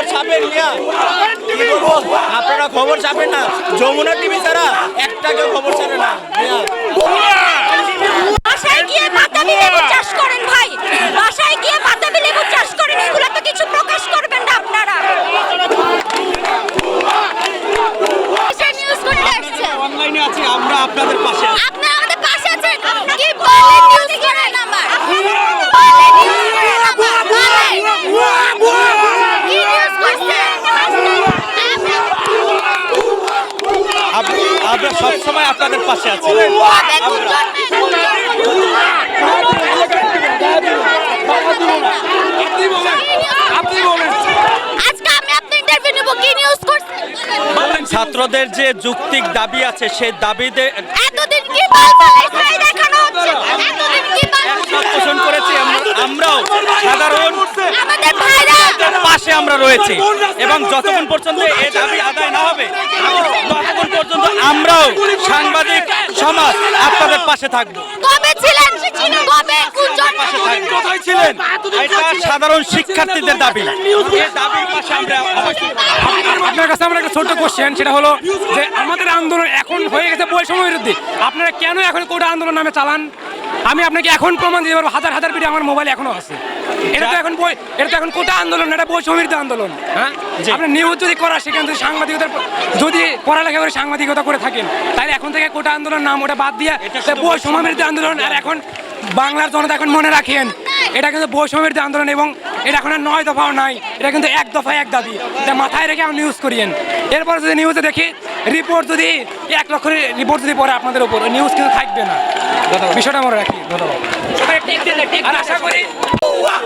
খবর ছাপেন মিয়া। কি বলব? আপনারা খবর ছাপেন না। যমুনা টিভি ছাড়া একটা কেউ খবর ছাড়ে না মিয়া। বাসায় গিয়ে বাতাবি লেবু চাষ করেন ভাই। বাসায় গিয়ে বাতাবি লেবু চাষ করেন এগুলো তো কিছু প্রকাশ করবেন না আপনারা। অনলাইনে আছি আমরা আপনাদের পাশে আছি। পাশে আছেন কি বলেন নিউজ করেন আমার বলেন নিউজ করেন আমার বলেন কি নিউজ করছেন আপ- আমরা সবসময় আপনাদের পাশে আছি। ছাত্রদের যে যুক্তিক দাবি আছে সেই দাবিতে এতদিন কি বাল পালাই দেখানো হচ্ছে এতদিন কি বাল একমত পোষণ করেছি আমরা- আমরাও সাধারণ আমাদের ভাইরা পাশে আমরা রয়েছি। এবং যতক্ষণ পর্যন্ত এ দাবি আদায় না হবে ততক্ষণ পর্যন্ত আমরাও সাংবাদিক সমাজ আপনাদের পাশে থাকব। ছিলেন? এটা সাধারণ শিক্ষার্থীদের দাবি দাবির পাশে আমরা অবশ্যই আপনার কাছে আমার একটা ছোট্ট কোশ্চেন সেটা হলো যে আমাদের আন্দোলন এখন হয়ে গেছে বৈষম্য বিরুদ্ধে আপনারা কেন এখন কোটা আন্দোলন নামে চালান? আমি আপনাকে এখন প্রমাণ দিতে পারব হাজার হাজার ভিডিও আমার মোবাইল এখনও আছে। এটা তো এখন বই এটা তো এখন কোটা আন্দোলন এটা আন্দোলন। হ্যাঁ? আপনি নিউজ যদি করা সেখান থেকে সাংবাদিকতার যদি পড়ালেখা করে সাংবাদিকতা করে থাকেন তাহলে এখন থেকে কোটা আন্দোলন নাম ওটা বাদ দিয়ে আন্দোলন। আর এখন বাংলার জনতা এখন মনে রাখেন এটা কিন্তু আন্দোলন এবং এটা এখন আর নয় দফাও নাই এটা কিন্তু এক দফায় এক দাবি। এটা মাথায় রেখে আমি নিউজ করিয়েন। এরপর যদি নিউজে দেখি রিপোর্ট যদি এক লক্ষ রিপোর্ট যদি পড়ে আপনাদের উপর নিউজ কিন্তু থাকবে না। বিষয়টা মনে রাখি। ধন্যবাদ। আর আশা করি আল্লাহ